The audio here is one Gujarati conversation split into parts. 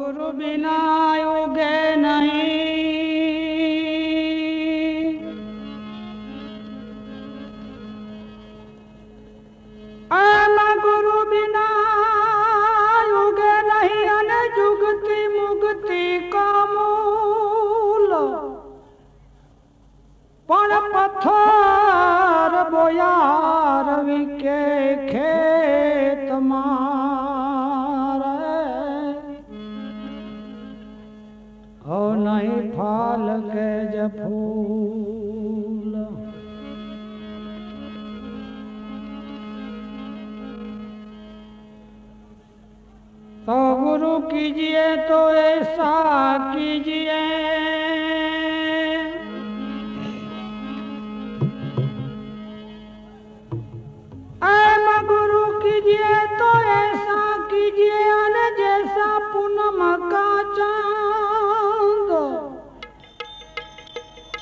ਗੁਰੂ ਬਿਨਾ ਉਗੇ ਨਹੀਂ। ਆਮਾ ਗੁਰੂ ਬਿਨਾ ਉਗੇ ਨਹੀਂ ਅਨ ਜੁਗਤੀ ਮੁਕਤੀ ਕਾ ਮੂਲ। ਪਣ ਪਥੋ तो गुरु कीजिए तो ऐसा कीजिए एम गुरु कीजिए तो ऐसा कीजिए अन जैसा पूनम का चांद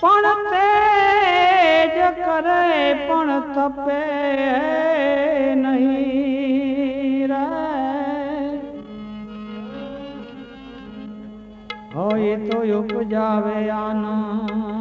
पण तेज करे पण तपे હોય તો ઉપજાવે આનંદ.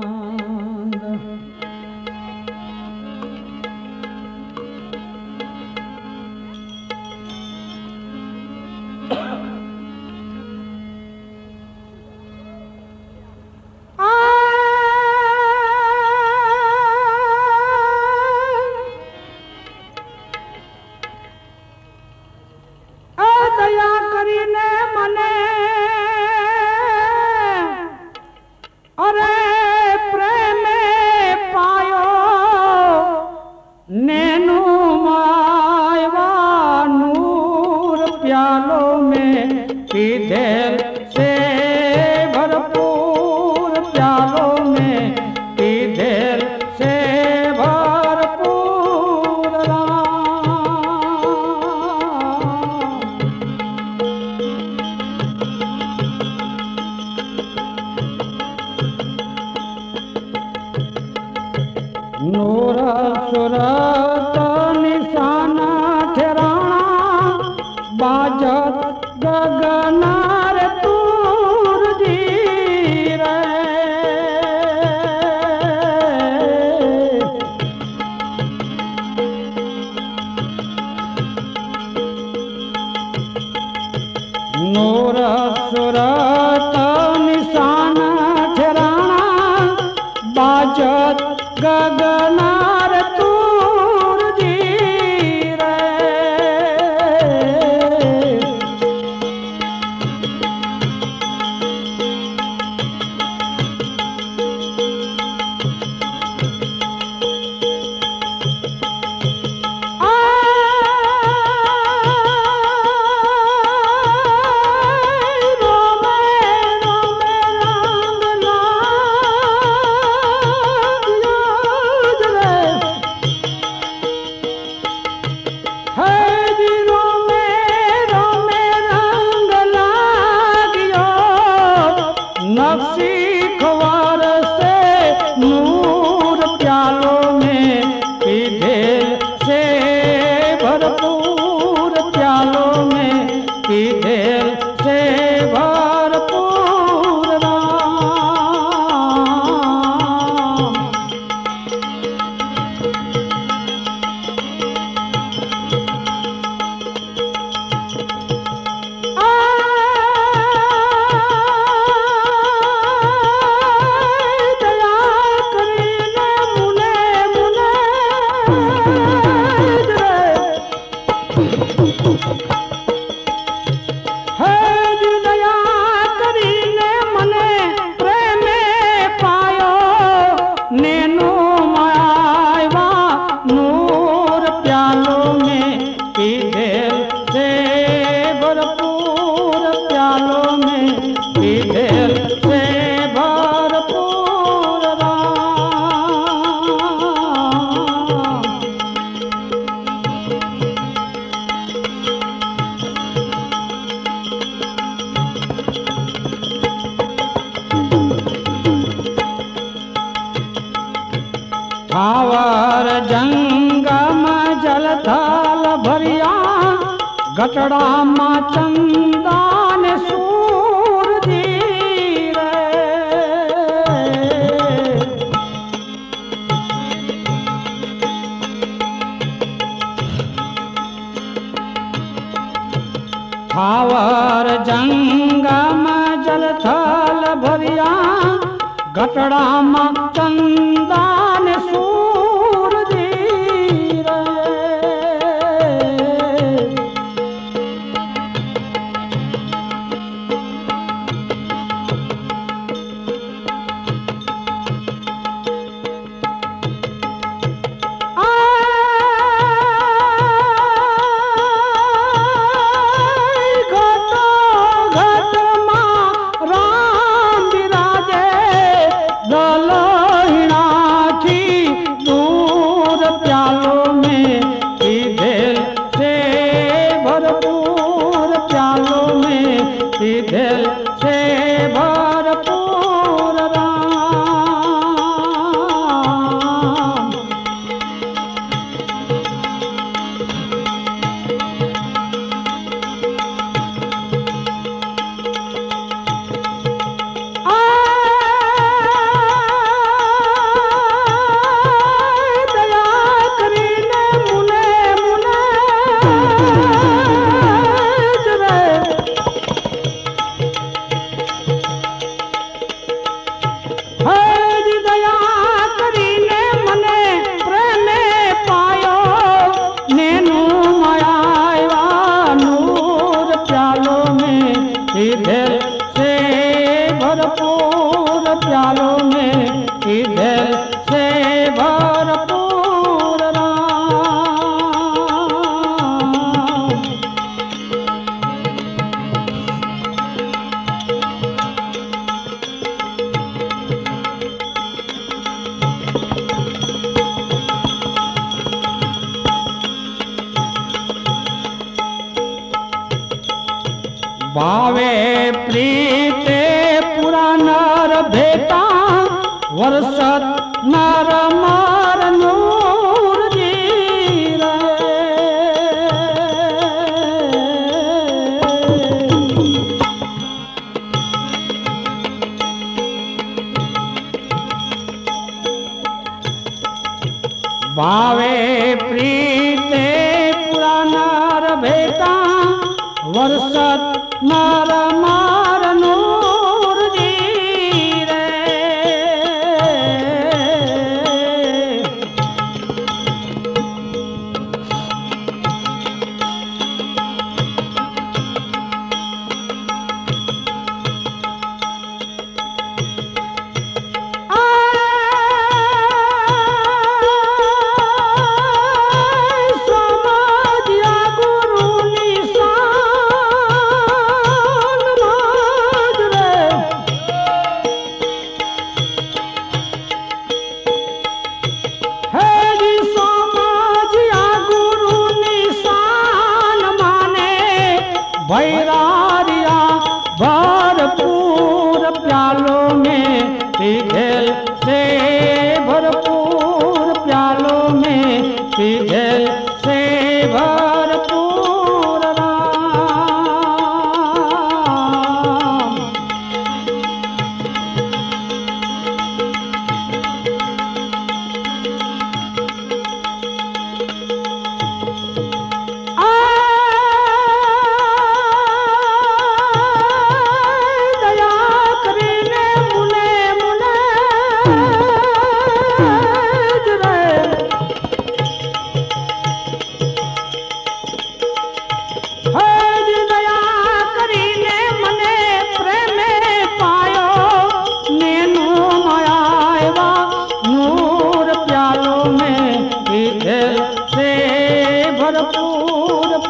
ગટડામાં ચંદાન સૂર ખાવર જંગમ જલથલ ભર્યા ગટડામાં ચંદા ભાવે પ્રીતે પુરાનાર ભેટા વરસત નાર માર નૂર ભાવે પ્રીતે પુરાનાર ભેટા વરસત நாரமா પીધેલ છે ભરપૂર પ્યાલો મેં પીધેલ છે ભર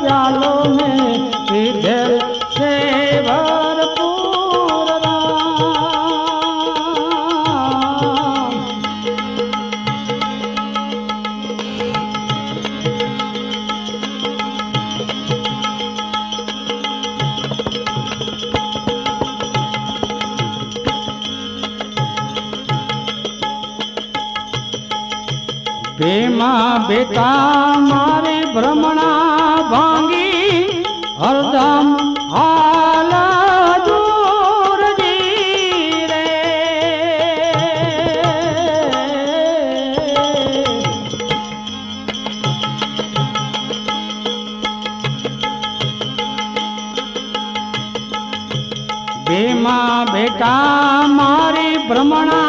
प्यालो में इधर से भरपूर ભીમા બેટા મારી भ्रमणा રામ હાલ દૂર રે ભીમા બેટા મારી ભ્રમણા